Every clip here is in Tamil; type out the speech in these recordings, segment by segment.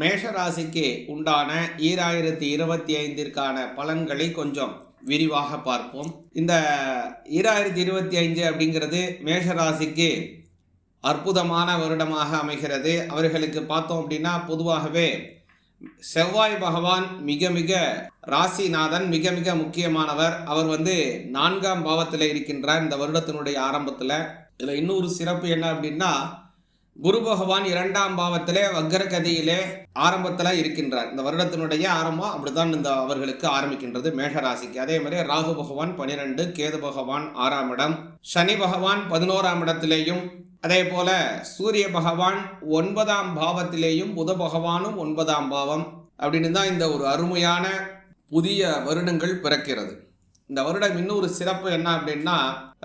மேஷராசிக்கு உண்டான ஈராயிரத்தி இருபத்தி ஐந்திற்கான பலன்களை கொஞ்சம் விரிவாக பார்ப்போம். இந்த ஈராயிரத்தி இருபத்தி ஐந்து அப்படிங்கிறது மேஷராசிக்கு அற்புதமான வருடமாக அமைகிறது. அவர்களுக்கு பார்த்தோம் அப்படின்னா பொதுவாகவே செவ்வாய் பகவான் மிக மிக ராசிநாதன் மிக மிக முக்கியமானவர். அவர் வந்து நான்காம் பாவத்தில் இருக்கின்றார் இந்த வருடத்தினுடைய ஆரம்பத்தில். இதில் இன்னொரு சிறப்பு என்ன அப்படின்னா குரு பகவான் இரண்டாம் பாவத்திலே வக்ரகதியிலே ஆரம்பத்தில் இருக்கின்றார். இந்த வருடத்தினுடைய ஆரம்பம் அப்படித்தான் இந்த அவர்களுக்கு ஆரம்பிக்கின்றது மேஷராசிக்கு அதே மாதிரி ராகு பகவான் பனிரெண்டு கேது பகவான் ஆறாம் இடம் சனி பகவான் பதினோராம் இடத்திலேயும் அதே போல சூரிய பகவான் ஒன்பதாம் பாவத்திலேயும் புத பகவானும் ஒன்பதாம் பாவம் அப்படின்னு தான் இந்த ஒரு அருமையான புதிய வருடங்கள் பிறக்கிறது. இந்த வருடம் இன்னொரு சிறப்பு என்ன அப்படின்னா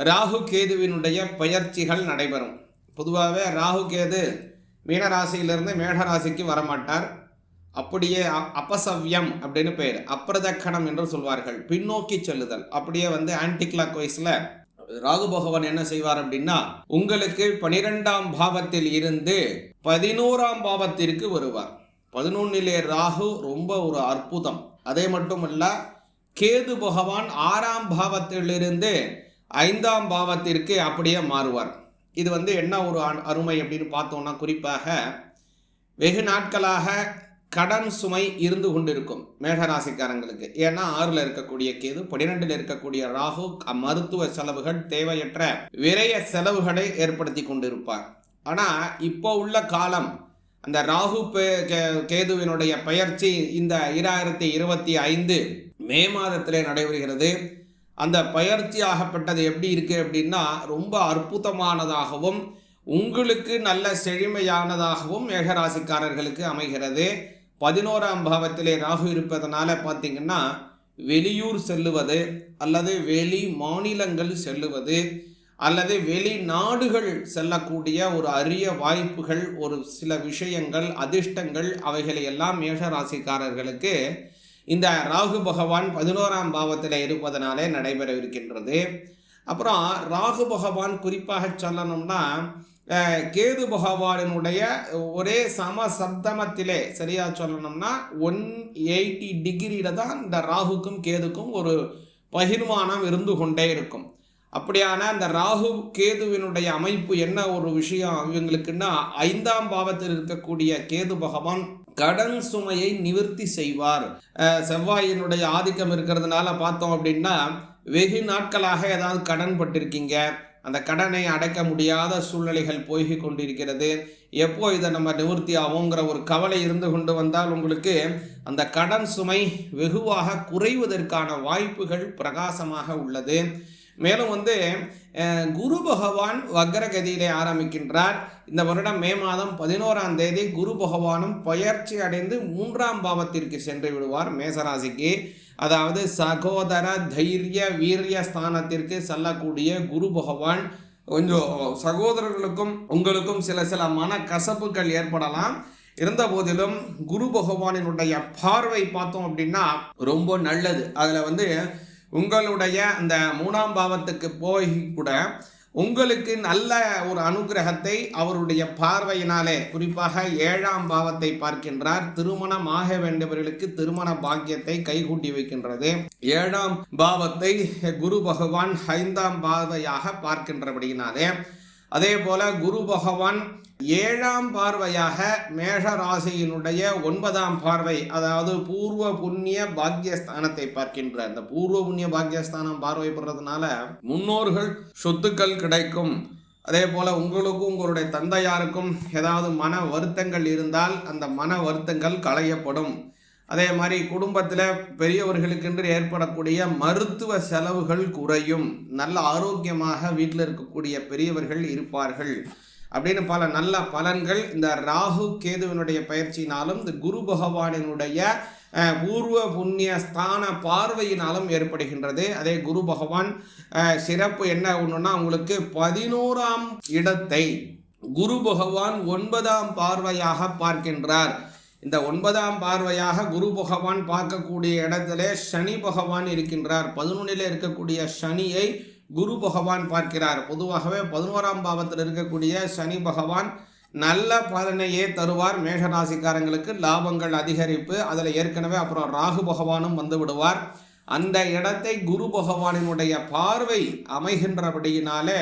ராகு கேதுவினுடைய பெயர்ச்சிகள் நடைபெறும். பொதுவாகவே ராகு கேது மீனராசியிலிருந்து மேடராசிக்கு வரமாட்டார். அப்படியே அப்பசவ்யம் அப்படின்னு பெயர். அப்பிரதக்கணம் என்று சொல்வார்கள். பின்னோக்கி செல்லுதல். அப்படியே வந்து ஆன்டி கிளாக் வைஸில் ராகு பகவான் என்ன செய்வார் அப்படின்னா உங்களுக்கு பனிரெண்டாம் பாவத்தில் இருந்து பதினோராம் பாவத்திற்கு வருவார். பதினொன்னிலே ராகு ரொம்ப ஒரு அற்புதம். அதே மட்டுமல்ல கேது பகவான் ஆறாம் பாவத்திலிருந்து ஐந்தாம் பாவத்திற்கு அப்படியே மாறுவார். இது வந்து என்ன ஒரு அ- அருமை அப்படின்னு பார்த்தோம்னா குறிப்பாக வெகு நாட்களாக கடன் சுமை இருந்து கொண்டிருக்கும் மேகராசிக்காரங்களுக்கு ஏன்னா ஆறில் இருக்கக்கூடிய கேது பன்னிரெண்டில் இருக்கக்கூடிய ராகு மருத்துவ செலவுகள் தேவையற்ற விரைய செலவுகளை ஏற்படுத்தி கொண்டிருப்பார். ஆனால் இப்போ உள்ள காலம் அந்த ராகு பே- கே- கேதுவினுடைய பயிற்சி இந்த இராயிரத்தி இருபத்தி ஐந்து மே மாதத்திலே நடைபெறுகிறது. அந்த பயிற்சி ஆகப்பட்டது எப்படி இருக்குது அப்படின்னா ரொம்ப அற்புதமானதாகவும் உங்களுக்கு நல்ல செழுமையானதாகவும் மேகராசிக்காரர்களுக்கு அமைகிறது. பதினோராம் பாவத்திலே ராகு இருப்பதனால பார்த்தீங்கன்னா வெளியூர் செல்லுவது அல்லது வெளி மாநிலங்கள் செல்லுவது அல்லது வெளிநாடுகள் செல்லக்கூடிய ஒரு அரிய வாய்ப்புகள் ஒரு சில விஷயங்கள் அதிர்ஷ்டங்கள் அவைகளை எல்லாம் மேஷராசிக்காரர்களுக்கு இந்த ராகு பகவான் பதினோராம் பாவத்தில் இருப்பதனாலே நடைபெறவிருக்கின்றது. அப்புறம் ராகு பகவான் குறிப்பாக சொல்லணும்னா கேது பகவானினுடைய ஒரே சம சப்தமத்திலே சரியாக சொல்லணும்னா ஒன் எயிட்டி டிகிரியில தான் இந்த ராகுக்கும் கேதுக்கும் ஒரு பகிர்மானம் இருந்து கொண்டே இருக்கும். அப்படியான அந்த ராகு கேதுவினுடைய அமைப்பு என்ன ஒரு விஷயம்? இவங்களுக்குன்னா ஐந்தாம் பாவத்தில் இருக்கக்கூடிய கேது பகவான் கடன் சுமையை நிவர்த்தி செய்வார். செவ்வாயினுடைய ஆதிக்கம் இருக்கிறதுனால பார்த்தோம் அப்படின்னா வெகு நாட்களாக ஏதாவது கடன் பட்டிருக்கீங்க. அந்த கடனை அடைக்க முடியாத சூழ்நிலைகள் போய்கி கொண்டிருக்கிறது. எப்போ இதை நம்ம நிவர்த்தி ஆகுங்கிற ஒரு கவலை இருந்து கொண்டு வந்தால் உங்களுக்கு அந்த கடன் சுமை வெகுவாக குறைவதற்கான வாய்ப்புகள் பிரகாசமாக உள்ளது. மேலும் வந்து குரு பகவான் வக்ரகதியிலே ஆரம்பிக்கின்றார். இந்த வருடம் மே மாதம் பதினோராம் தேதி குரு பகவானும் பயிற்சி அடைந்து மூன்றாம் பாவத்திற்கு சென்று விடுவார் மேசராசிக்கு. அதாவது சகோதர தைரிய வீரிய ஸ்தானத்திற்கு செல்லக்கூடிய குரு பகவான் கொஞ்சம் சகோதரர்களுக்கும் உங்களுக்கும் சில சில மன கசப்புகள் ஏற்படலாம். இருந்த போதிலும் குரு பகவானினுடைய பார்வை பார்த்தோம் அப்படின்னா ரொம்ப நல்லது. அதில் வந்து உங்களுடைய அந்த மூணாம் பாவத்துக்கு போய் கூட உங்களுக்கு நல்ல ஒரு அனுகிரகத்தை அவருடைய பார்வையினாலே குறிப்பாக ஏழாம் பாவத்தை பார்க்கின்றார். திருமணம் ஆக வேண்டியவர்களுக்கு திருமண பாக்கியத்தை கைகூட்டி வைக்கின்றது. ஏழாம் பாவத்தை குரு பகவான் ஐந்தாம் பார்வையாக பார்க்கின்றபடியினாலே அதே போல குரு பகவான் ஏழாம் பார்வையாக மேஷ ராசியினுடைய ஒன்பதாம் பார்வை அதாவது பூர்வ புண்ணிய பாக்கியஸ்தானத்தை பார்க்கின்ற அந்த பூர்வ புண்ணிய பாக்கியஸ்தானம் பார்வைப்படுறதுனால முன்னோர்கள் சொத்துக்கள் கிடைக்கும். அதே போல உங்களுக்கும் உங்களுடைய தந்தையாருக்கும் ஏதாவது மன வருத்தங்கள் இருந்தால் அந்த மன வருத்தங்கள் களையப்படும். அதே மாதிரி குடும்பத்தில் பெரியவர்களுக்கென்று ஏற்படக்கூடிய மருத்துவ செலவுகள் குறையும். நல்ல ஆரோக்கியமாக வீட்டில் இருக்கக்கூடிய பெரியவர்கள் இருப்பார்கள். அப்படின்னு பல நல்ல பலன்கள் இந்த ராகு கேதுவினுடைய பயிற்சியினாலும் இந்த குரு பகவானினுடைய பூர்வ புண்ணிய ஸ்தான பார்வையினாலும் ஏற்படுகின்றது. அதே குரு பகவான் சிறப்பு என்ன ஒன்றுன்னா உங்களுக்கு பதினோராம் இடத்தை குரு பகவான் ஒன்பதாம் பார்வையாக பார்க்கின்றார். இந்த ஒன்பதாம் பார்வையாக குரு பகவான் பார்க்கக்கூடிய இடத்திலே சனி பகவான் இருக்கின்றார். பதினொன்றில் இருக்கக்கூடிய சனியை குரு பகவான் பார்க்கிறார். பொதுவாகவே பதினோராம் பாவத்தில் இருக்கக்கூடிய சனி பகவான் நல்ல பலனையே தருவார். மேஷராசிக்காரங்களுக்கு லாபங்கள் அதிகரிப்பு அதில் ஏற்கனவே அப்புறம் ராகு பகவானும் வந்து விடுவார். அந்த இடத்தை குரு பகவானினுடைய பார்வை அமைகின்றபடியினாலே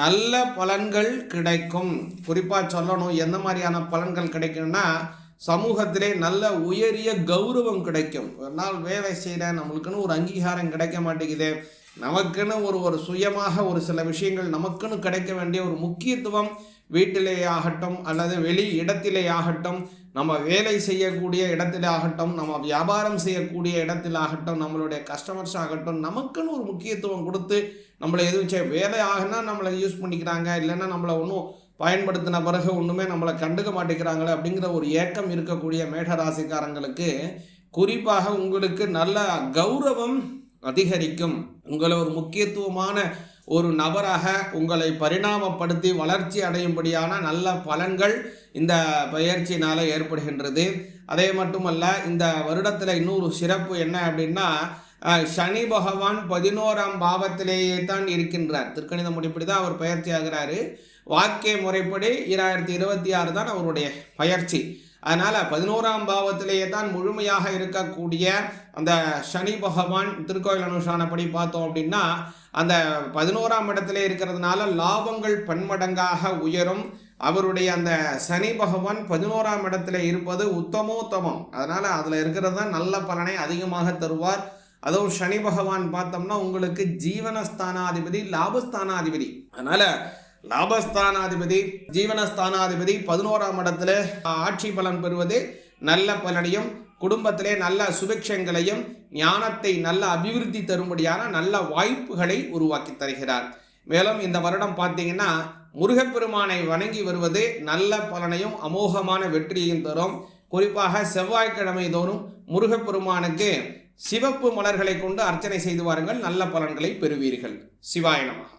நல்ல பலன்கள் கிடைக்கும். குறிப்பாக சொல்லணும் எந்த மாதிரியான பலன்கள் கிடைக்கும்னா சமூகத்திலே நல்ல உயரிய கௌரவம் கிடைக்கும். ஒரு நாள் வேலை செய்கிறேன் நம்மளுக்குன்னு ஒரு அங்கீகாரம் கிடைக்க மாட்டேங்குது. நமக்குன்னு ஒரு ஒரு சுயமாக ஒரு சில விஷயங்கள் நமக்குன்னு கிடைக்க வேண்டிய ஒரு முக்கியத்துவம் வீட்டிலே ஆகட்டும் அல்லது வெளி இடத்திலே ஆகட்டும் நம்ம வேலை செய்யக்கூடிய இடத்திலே ஆகட்டும் நம்ம வியாபாரம் செய்யக்கூடிய இடத்தில் ஆகட்டும் நம்மளுடைய கஸ்டமர்ஸ் ஆகட்டும் நமக்குன்னு ஒரு முக்கியத்துவம் கொடுத்து நம்மளை எதுவும் செய்ய வேலை ஆகுனா நம்மளை யூஸ் பண்ணிக்கிறாங்க இல்லைன்னா நம்மளை ஒன்றும் பயன்படுத்தின பிறகு ஒன்றுமே நம்மளை கண்டுக்க மாட்டேங்கிறாங்களே அப்படிங்கிற ஒரு ஏக்கம் இருக்கக்கூடிய மேஷராசிக்காரங்களுக்கு குறிப்பாக உங்களுக்கு நல்ல கௌரவம் அதிகரிக்கும். உங்களை ஒரு முக்கியத்துவமான ஒரு நபராக உங்களை பரிணாமப்படுத்தி வளர்ச்சி அடையும்படியான நல்ல பலன்கள் இந்த பயிற்சியினால் ஏற்படுகின்றது. அதே மட்டுமல்ல இந்த வருடத்தில் இன்னொரு சிறப்பு என்ன அப்படின்னா சனி பகவான் பதினோராம் பாவத்திலேயே தான் இருக்கின்றார். திருக்கணித முடிப்படி தான் அவர் பயிற்சி ஆகிறாரு. வாக்கிய முறைப்படி இராயிரத்தி இருபத்தி ஆறு தான் அவருடைய பயிற்சி. அதனால் பதினோராம் பாவத்திலேயே தான் முழுமையாக இருக்கக்கூடிய அந்த சனி பகவான் திருக்கோயில் அனுஷ்டானப்படி பார்த்தோம் அப்படின்னா அந்த பதினோராம் இடத்துல இருக்கிறதுனால லாபங்கள் பன்மடங்காக உயரும். அவருடைய அந்த சனி பகவான் பதினோராம் இடத்துல இருப்பது உத்தமோத்தமம். அதனால் அதில் இருக்கிறது தான் நல்ல பலனை அதிகமாக தருவார். அதுவும் சனி பகவான் பார்த்தோம்னா உங்களுக்கு ஜீவனஸ்தானாதிபதி லாபஸ்தானாதிபதி. அதனால் லாபஸ்தானாதிபதி ஜீவனஸ்தானாதிபதி பதினோராம் இடத்துல ஆட்சி பலன் பெறுவது நல்ல பலனையும் குடும்பத்திலே நல்ல சுபிக்ஷங்களையும் ஞானத்தை நல்ல அபிவிருத்தி தரும்படியான நல்ல வாய்ப்புகளை உருவாக்கி தருகிறார். மேலும் இந்த வருடம் பார்த்தீங்கன்னா முருகப்பெருமானை வணங்கி வருவது நல்ல பலனையும் அமோகமான வெற்றியையும் தரும். குறிப்பாக செவ்வாய்க்கிழமை தோறும் முருகப்பெருமானுக்கு சிவப்பு மலர்களை கொண்டு அர்ச்சனை செய்து வாருங்கள். நல்ல பலன்களை பெறுவீர்கள். சிவாய